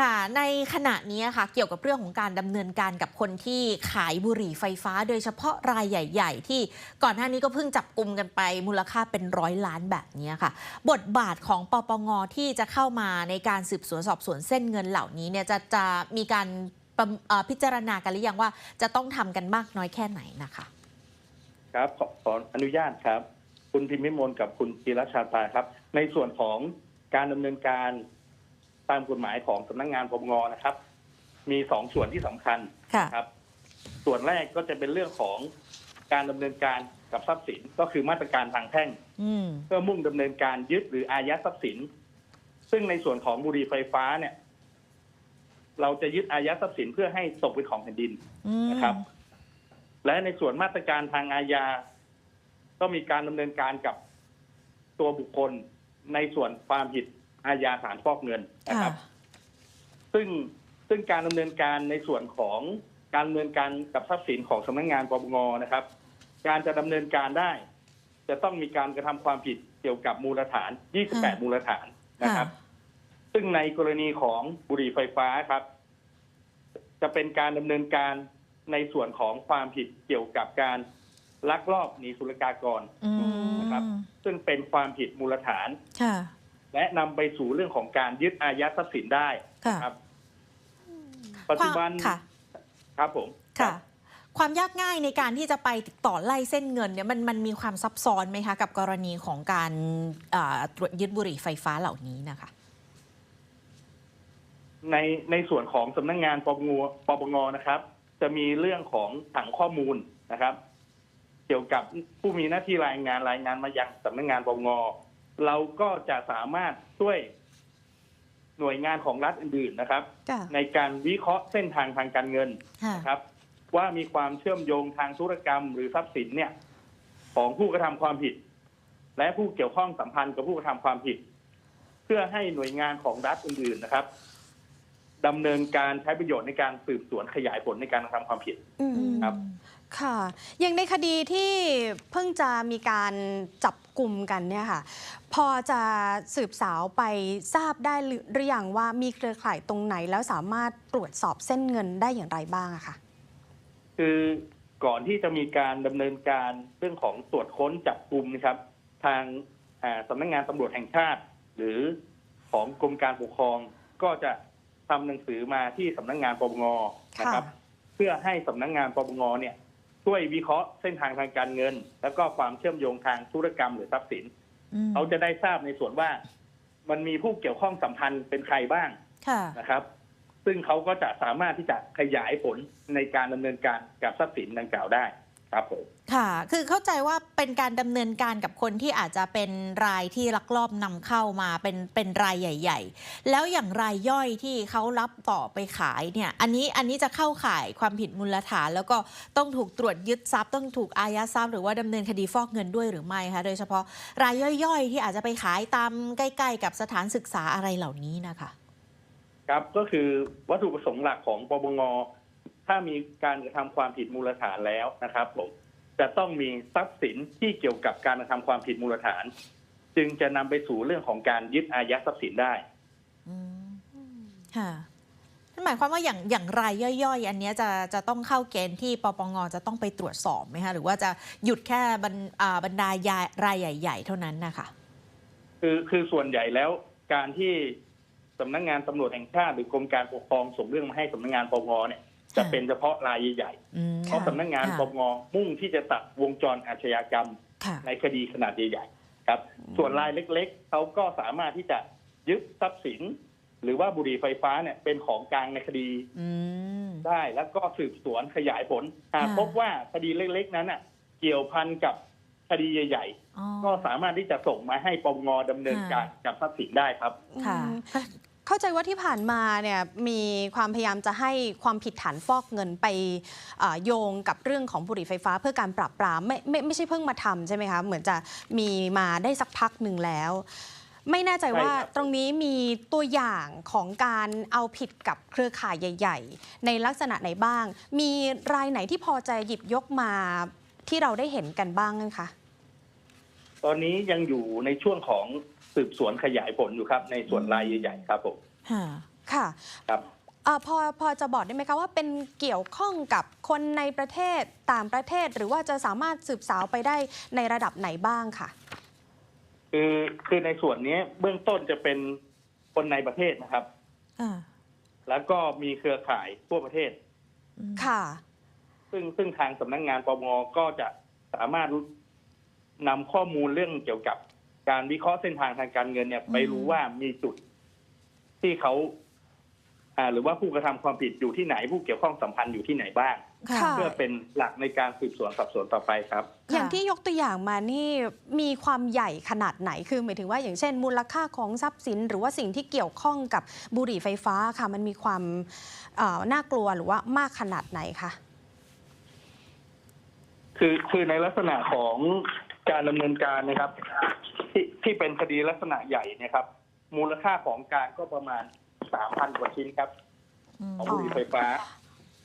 ค่ะ ในขณะนี้ค่ะ เกี่ยวกับเรื่องของการดำเนินการกับคนที่ขายบุหรี่ไฟฟ้า โดยเฉพาะรายใหญ่ ๆ ที่ก่อนหน้านี้ก็เพิ่งจับกลุ่มกันไปมูลค่าเป็นร้อยล้านแบบนี้ค่ะ บทบาทของปปงที่จะเข้ามาในการสืบสวนสอบสวนเส้นเงินเหล่านี้เนี่ยจะจะมีการพิจารณากันหรือยังว่าจะต้องทำกันมากน้อยแค่ไหนนะคะ ครับขอขออนุญาตครับ คุณพิมพิมลกับคุณจิรชาตาครับ ในส่วนของการดำเนินการ ตามกฎหมายของสำนักงานปปงนะครับ มีสองส่วนที่สำคัญค่ะครับ ส่วนแรกก็จะเป็นเรื่องของการดำเนินการกับทรัพย์สินก็คือมาตรการทางแพ่ง อืม เพื่อมุ่งดำเนินการยึดหรืออายัดทรัพย์สิน ซึ่งในส่วนของบุหรี่ไฟฟ้าเนี่ย เราจะยึดอายัดทรัพย์สินเพื่อให้ตกเป็นของแผ่นดิน อืมนะครับ และในส่วนมาตรการทางอาญา ก็มีการดำเนินการกับตัวบุคคลในส่วนความผิด อาญาฐานฟอกเงินนะครับ ซึ่งซึ่งการดำเนินการในส่วนของการดำเนินการกับทรัพย์สินของสำนักงานปปงนะครับ การจะดำเนินการได้ จะต้องมีการกระทำความผิดเกี่ยวกับมูลฐาน 28 มูลฐานนะครับ ซึ่งในกรณีของบุหรี่ไฟฟ้าครับ จะเป็นการดำเนินการในส่วนของความผิดเกี่ยวกับการลักลอบหนีศุลกากรอืมนะครับ ซึ่งเป็นความผิดมูลฐานค่ะ และนำไปสู่เรื่องของการยึดอายัดทรัพย์สินได้ค่ะครับ ปัจจุบันค่ะ ครับผมค่ะ ความยากง่ายในการที่จะไปติดต่อไล่เส้นเงินเนี่ยมันมันมีความซับซ้อนไหมคะ กับกรณีของการอ่าตรวจยึดบุหรี่ไฟฟ้าเหล่านี้นะคะ ในในส่วนของสำนักงานปปงปปงนะครับ จะมีเรื่องของถังข้อมูลนะครับ เกี่ยวกับผู้มีหน้าที่รายงานรายงานมายังสำนักงานปปง เราก็จะสามารถช่วยหน่วยงานของรัฐอื่นๆนะครับค่ะในการวิเคราะห์เส้นทางทางการเงินค่ะนะครับ ว่ามีความเชื่อมโยงทางธุรกรรมหรือทรัพย์สินเนี่ย ของผู้กระทำความผิด และผู้เกี่ยวข้องสัมพันธ์กับผู้กระทำความผิด เพื่อให้หน่วยงานของรัฐอื่นๆนะครับดำเนินการใช้ประโยชน์ในการสืบสวนขยายผลในการกระทำความผิด อืม ครับ ค่ะอย่างในคดีที่เพิ่งจะมีการจับกลุ่มกันเนี่ยค่ะ พอจะสืบสาวไปทราบได้หรือหรือยังว่ามีเครือข่ายตรงไหนแล้วสามารถตรวจสอบเส้นเงินได้อย่างไรบ้างอะค่ะ คือก่อนที่จะมีการดำเนินการเรื่องของตรวจค้นจับกลุ่มนะครับ ทางอ่าสำนักงานตำรวจแห่งชาติ หรือของกรมการปกครองก็จะทำหนังสือมาที่สำนักงานปปงนะครับค่ะเพื่อให้สำนักงานปปงเนี่ย ช่วยวิเคราะห์เส้นทางทางการเงิน แล้วก็ความเชื่อมโยงทางธุรกรรมหรือทรัพย์สินอืมเขาจะได้ทราบในส่วนว่า มันมีผู้เกี่ยวข้องสัมพันธ์เป็นใครบ้างค่ะนะครับ ซึ่งเขาก็จะสามารถที่จะขยายผลในการดำเนินการกับทรัพย์สินดังกล่าวได้ ครับผมค่ะ คือเข้าใจว่าเป็นการดำเนินการกับคนที่อาจจะเป็นรายที่ลักลอบนำเข้ามาเป็นเป็นรายใหญ่ ๆ แล้วอย่างรายย่อยที่เขารับต่อไปขายเนี่ย อันนี้อันนี้จะเข้าข่ายความผิดมูลฐาน แล้วก็ต้องถูกตรวจยึดทรัพย์ต้องถูกอายัดทรัพย์หรือว่าดำเนินคดีฟอกเงินด้วยหรือไม่คะโดยเฉพาะรายย่อยๆ ที่อาจจะไปขายตามใกล้ๆ กับสถานศึกษาอะไรเหล่านี้นะคะ ครับก็คือวัตถุประสงค์หลักของปปง ถ้ามีการกระทำความผิดมูลฐานแล้วนะครับผมจะต้องมีทรัพย์สินที่เกี่ยวกับการกระทำความผิดมูลฐาน จึงจะนำไปสู่เรื่องของการยึดอายัดทรัพย์สินได้อืมค่ะนั่นหมายความว่าอย่างอย่างรายย่อยๆ อันเนี้ยจะจะต้องเข้าเกณฑ์ที่ปปงจะต้องไปตรวจสอบไหมคะหรือว่าจะหยุดแค่บรรอ่าบรรดายายรายใหญ่ ๆ เท่านั้นนะคะคือคือส่วนใหญ่แล้วการที่สำนักงานตำรวจแห่งชาติหรือกรมการปกครองส่งเรื่องมาให้สำนักงานปปงเนี่ย จะเป็นเฉพาะรายใหญ่อืมๆเพราะสำนักงานค่ะปปงมุ่งที่จะตัดวงจรอาชญากรรมค่ะในคดีขนาดใหญ่ๆครับ ส่วนรายเล็กๆเขาก็สามารถที่จะยึดทรัพย์สิน หรือว่าบุหรี่ไฟฟ้าเนี่ยเป็นของกลางในคดีอืมได้แล้วก็สืบสวนขยายผลหากค่ะพบว่าคดีเล็ก ๆ นั้นน่ะเกี่ยวพันกับคดีใหญ่อ๋อๆก็สามารถที่จะส่งมาให้ปปงดำเนินการกับทรัพย์สินได้ครับค่ะอืม เข้าใจว่าที่ผ่านมาเนี่ยมีความพยายามจะให้ความผิดฐานฟอกเงินไปอ่าโยงกับเรื่องของบุหรี่ไฟฟ้าเพื่อการปราบปรามไม่ไม่ไม่ใช่เพิ่งมาทำใช่ไหมคะเหมือนจะมีมาได้สักพักหนึ่งแล้ว ไม่แน่ใจว่าใช่ครับตรงนี้มีตัวอย่างของการเอาผิดกับเครือข่ายใหญ่ ๆ ในลักษณะไหนบ้าง มีรายไหนที่พอจะหยิบยกมาที่เราได้เห็นกันบ้างไหมคะตอนนี้ยังอยู่ในช่วงของ สืบสวนขยายผลอยู่ครับ ในส่วนรายใหญ่ๆครับผมค่ะค่ะครับเอ่อพอพอจะบอกได้ไหมคะว่าเป็นเกี่ยวข้องกับคนในประเทศต่างประเทศ หรือว่าจะสามารถสืบสาวไปได้ในระดับไหนบ้างค่ะ คือคือในส่วนนี้เบื้องต้นจะเป็นคนในประเทศนะครับอ่าแล้วก็มีเครือข่ายทั่วประเทศอืมค่ะ ซึ่งซึ่งทางสำนักงงานปปงก็จะสามารถนำข้อมูลเรื่องเกี่ยวกับ การวิเคราะห์เส้นทางทางการเงินเนี่ย ไปรู้ว่ามีจุดที่เขาอ่าหรือว่าผู้กระทำความผิดอยู่ที่ไหน ผู้เกี่ยวข้องสัมพันธ์อยู่ที่ไหนบ้างค่ะค่ะ เพื่อเป็นหลักในการสืบสวนสอบสวนต่อไปครับ อย่างที่ยกตัวอย่างมานี่มีความใหญ่ขนาดไหนคือหมายถึงว่าอย่างเช่น มูลค่าของทรัพย์สิน หรือว่าสิ่งที่เกี่ยวข้องกับบุหรี่ไฟฟ้าค่ะ มันมีความเอ่อน่ากลัวหรือว่ามากขนาดไหนคะคือคือในลักษณะของการดำเนินการนะครับ ที่ที่เป็นคดีลักษณะใหญ่เนะครับ มูลค่าของกลารก็ประมาณสามพันกว่าชิ้นครับ อืมของบุหรี่ไฟฟ้า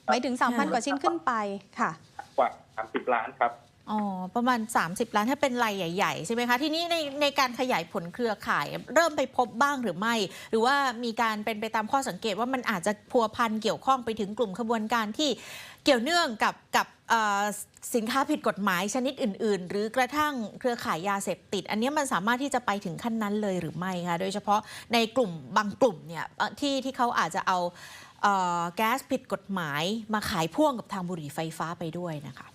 หมายถึงค่ะ3,000กว่าชิ้นขึ้นไปค่ะ กว่าสามสิบล้านครับ อ๋อ ประมาณ 30 ล้านถ้าเป็นรายใหญ่ ๆ ใช่ไหมคะ ทีนี้ในในการขยายผลเครือข่าย เริ่มไปพบบ้างหรือไม่ หรือว่ามีการเป็นไปตามข้อสังเกตว่ามันอาจจะพัวพันเกี่ยวข้องไปถึงกลุ่มขบวนการที่เกี่ยวเนื่องกับกับสินค้าผิดกฎหมายชนิดอื่น ๆ หรือกระทั่งเครือข่ายยาเสพติด อันนี้มันสามารถที่จะไปถึงขั้นนั้นเลยหรือไม่คะโดยเฉพาะในกลุ่มบางกลุ่มเนี่ยที่ที่เขาอาจจะเอาแก๊สผิดกฎหมาย มาขายพ่วงกับทางบุหรี่ไฟฟ้าไปด้วยนะคะ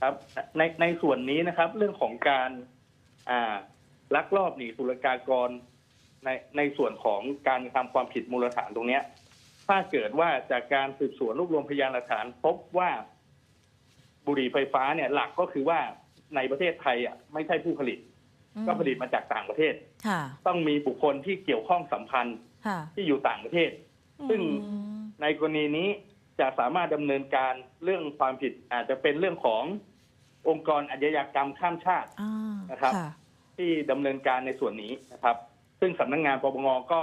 ครับในในส่วนนี้นะครับ เรื่องของการอ่าลักลอบหนีศุลกากร ในในส่วนของการทำความผิดมูลฐานตรงเนี้ย ถ้าเกิดว่าจากการสืบสวนรวบรวมพยานหลักฐาน พบว่าบุหรี่ไฟฟ้าเนี่ยหลักก็คือว่าในประเทศไทยอะไม่ใช่ผู้ผลิต ก็ผลิตมาจากต่างประเทศ ค่ะ ต้องมีบุคคลที่เกี่ยวข้องสัมพันธ์ค่ะ ที่อยู่ต่างประเทศ ซึ่งอืมในกรณีนี้ จะสามารถดำเนินการเรื่องความผิดอาจจะเป็นเรื่องขององค์กรอาชญากรรมข้ามชาติอ่านะครับค่ะที่ดำเนินการในส่วนนี้นะครับ ซึ่งสำนักงานปปงก็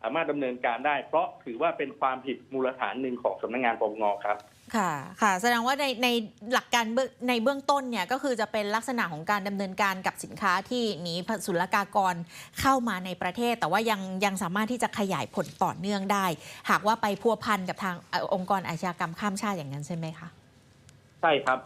สามารถดำเนินการได้ เพราะถือว่าเป็นความผิดมูลฐานหนึ่งของสำนักงานปปงครับ ค่ะค่ะ แสดงว่าในในหลักการในเบื้องต้นเนี่ยก็คือจะเป็นลักษณะของการดำเนินการกับสินค้าที่หนีศุลกากรเข้ามาในประเทศ แต่ว่ายังยังสามารถที่จะขยายผลต่อเนื่องได้ หากว่าไปพัวพันกับทางองค์กรอาชญากรรมข้ามชาติอย่างนั้นใช่ไหมคะ ใช่ครับ